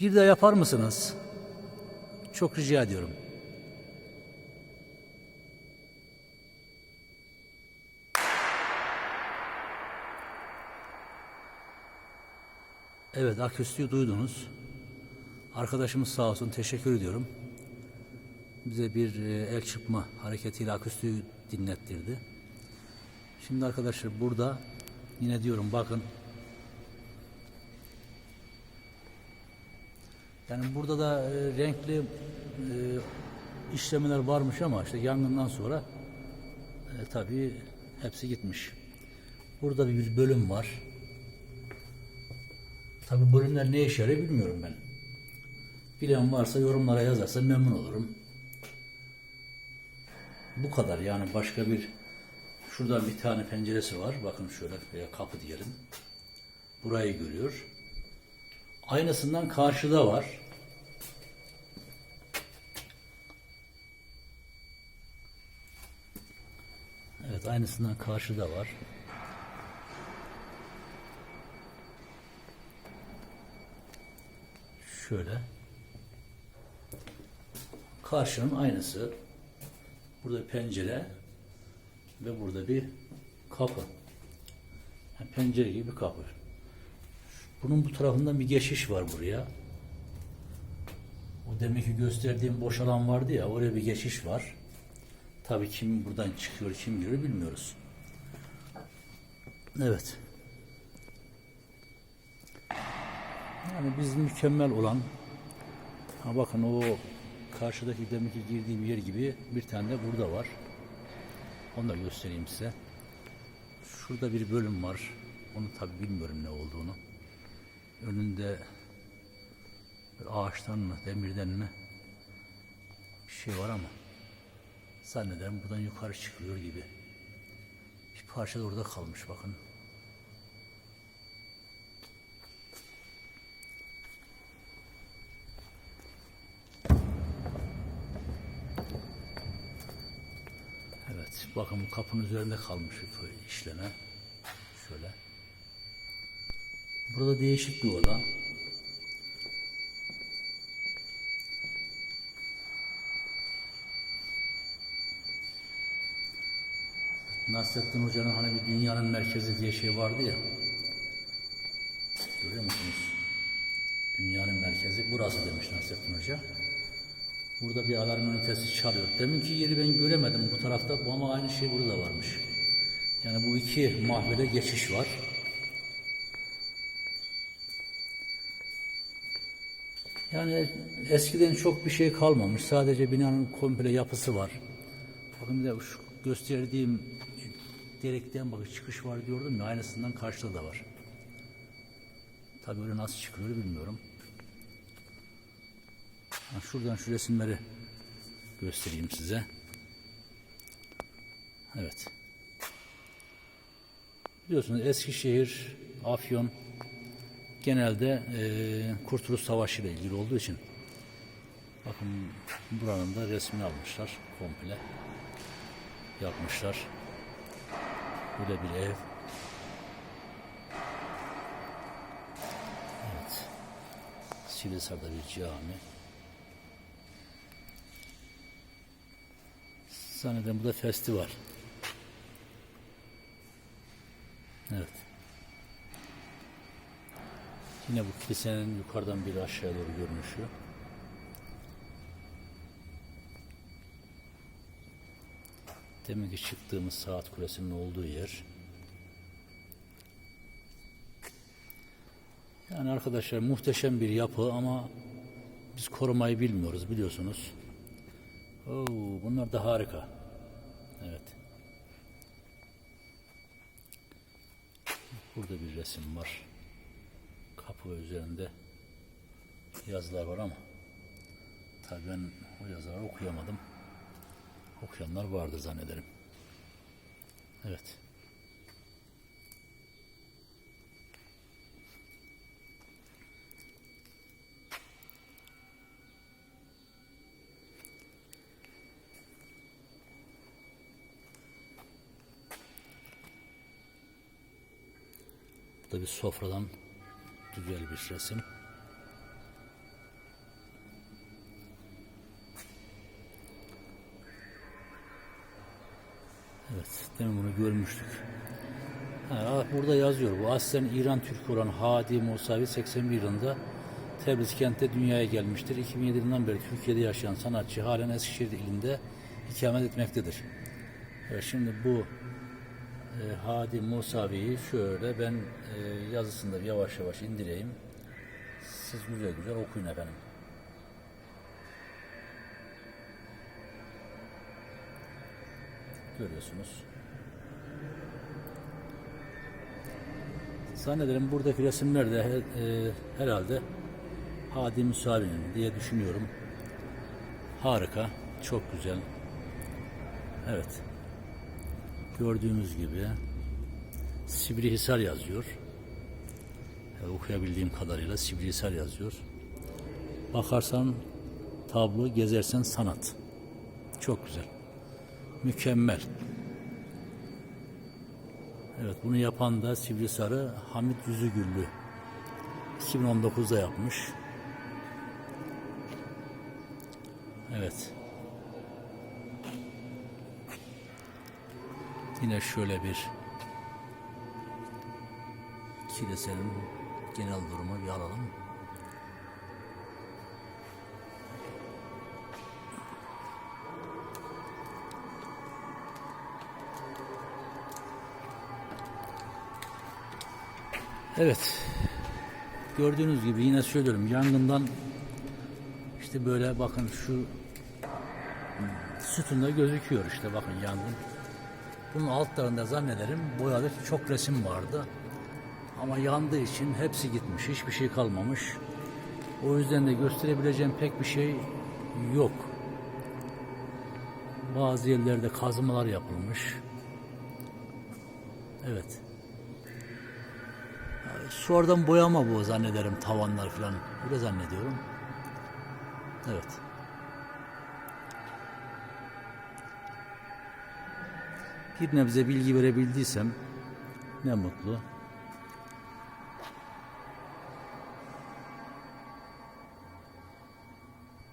Bir daha yapar mısınız? Çok rica ediyorum. Evet, aküstüyü duydunuz. Arkadaşımız sağ olsun, teşekkür ediyorum. Bize bir e, el çıkma hareketiyle aküstüyü dinlettirdi. Şimdi arkadaşlar burada yine diyorum bakın Yani burada da e, renkli e, işlemler varmış ama işte yangından sonra e, tabii hepsi gitmiş. Burada bir bölüm var. Tabii bölümler ne işe yarıyor bilmiyorum ben. Bilen varsa yorumlara yazarsa memnun olurum. Bu kadar yani başka bir şuradan bir tane penceresi var. Bakın şöyle veya kapı diyelim. Burayı görüyor. Aynısından karşıda var. Evet aynısından karşıda var. Şöyle. Karşının aynısı. Burada pencere ve burada bir kapı. Yani pencere gibi bir kapı. Bunun bu tarafından bir geçiş var buraya. O demek ki gösterdiğim boş alan vardı ya oraya bir geçiş var. Tabii kim buradan çıkıyor kim giriyor bilmiyoruz. Evet. Yani biz mükemmel olan ha bakın o karşıdaki demek ki girdiğim yer gibi bir tane de burada var. Onu da göstereyim size. Şurada bir bölüm var. Onu tabii bilmiyorum ne olduğunu. Önünde ağaçtan mı, demirden mi bir şey var ama zannederim buradan yukarı çıkıyor gibi. Bir parça da orada kalmış bakın. Evet, bakın bu kapının üzerinde kalmış bir işleme. Şöyle. Burada değişik bir oda. Nasrettin Hoca'nın hani bir dünyanın merkezi diye şey vardı ya. Görüyor musunuz? Dünyanın merkezi burası demiş Nasrettin Hoca. Burada bir alarm ünitesi çalıyor. Deminki yeri ben göremedim bu tarafta ama aynı şey burada varmış. Yani bu iki mahvede geçiş var. Yani eskiden çok bir şey kalmamış. Sadece binanın komple yapısı var. Bakın bir de şu gösterdiğim delikten bakın çıkış var diyordum ya aynısından karşıda da var. Tabii öyle nasıl çıkıyor bilmiyorum. Ha, şuradan şu resimleri göstereyim size. Evet. Biliyorsunuz Eskişehir, Afyon genelde e, Kurtuluş Savaşı ile ilgili olduğu için bakın buranın da resmini almışlar komple yapmışlar. Böyle bir ev. Evet. Silisar'da bir cami. Zannederim bu da festival. Evet. Yine bu kilisenin yukarıdan bir aşağıya doğru görünüşü. Demek ki çıktığımız saat kulesinin olduğu yer. Yani arkadaşlar muhteşem bir yapı ama biz korumayı bilmiyoruz biliyorsunuz. Oo, bunlar da harika. Evet. Burada bir resim var. Kapı üzerinde yazılar var ama tabii ben o yazıları okuyamadım. Okuyanlar vardır zannederim. Evet. Bu da bir sofradan يلبس رسم Evet, demin bunu görmüştük. Ha, ah, burada yazıyor. Bu aslen İran Türk olan Hadi Musavi 81 yılında Tebriz kentte dünyaya gelmiştir. 2007 yılından beri Türkiye'de yaşayan sanatçı halen Eskişehir ilinde ikamet etmektedir. Evet, şimdi bu e, Hadi Musavi'yi şöyle ben e, yazısında yavaş yavaş indireyim. Siz güzel güzel okuyun efendim. Görüyorsunuz. Zannederim buradaki resimler de e, herhalde Hadi Musavi'nin diye düşünüyorum. Harika, çok güzel. Evet. Gördüğümüz gibi Sivrihisar yazıyor. Yani okuyabildiğim kadarıyla Sivrihisar yazıyor. Bakarsan tablo, gezersen sanat. Çok güzel. Mükemmel. Evet bunu yapan da Sivrisar'ı Hamit Yüzügüllü. 2019'da yapmış. Evet. Yine şöyle bir kilisenin genel durumu bir alalım. Evet. Gördüğünüz gibi yine söylüyorum yangından işte böyle bakın şu sütunda gözüküyor işte bakın yangın. Bunun altlarında zannederim boyalı çok resim vardı. Ama yandığı için hepsi gitmiş. Hiçbir şey kalmamış. O yüzden de gösterebileceğim pek bir şey yok. Bazı yerlerde kazımalar yapılmış. Evet. Sonradan boyama bu zannederim tavanlar falan. Öyle zannediyorum. Evet. Bir nebze bilgi verebildiysem ne mutlu.